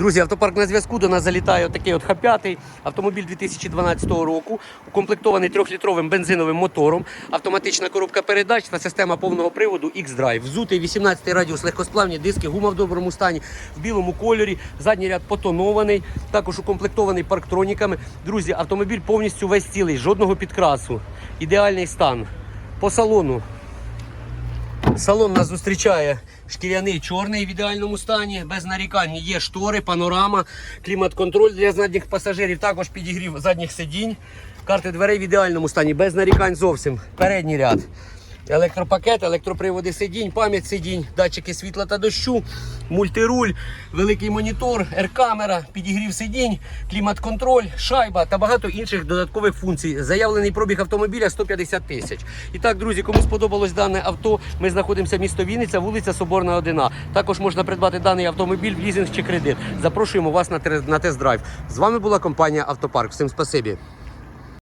Друзі, автопарк на зв'язку. До нас залітає отакий от Х5 автомобіль 2012 року, укомплектований 3-літровим бензиновим мотором, автоматична коробка передач та система повного приводу X-Drive. Взутий 18 радіус легкосплавні диски, гума в доброму стані, в білому кольорі, задній ряд потонований, також укомплектований парктроніками. Друзі, автомобіль повністю весь цілий, жодного підкрасу. Ідеальний стан. По салону Салон нас зустрічає шкіряний чорний в ідеальному стані, без нарікань. Є штори, панорама, клімат-контроль для задніх пасажирів, також підігрів задніх сидінь. Карти дверей в ідеальному стані, без нарікань зовсім. Передній ряд. Електропакет, електроприводи сидінь, пам'ять сидінь, датчики світла та дощу, мультируль, великий монітор, ер-камера, підігрів сидінь, клімат-контроль, шайба та багато інших додаткових функцій. Заявлений пробіг автомобіля 150 тисяч. І так, друзі, кому сподобалось дане авто, ми знаходимося місто Вінниця, вулиця Соборна 1. Також можна придбати даний автомобіль в лізинг чи кредит. Запрошуємо вас на тест-драйв. З вами була компанія Автопарк. Всім спасибі.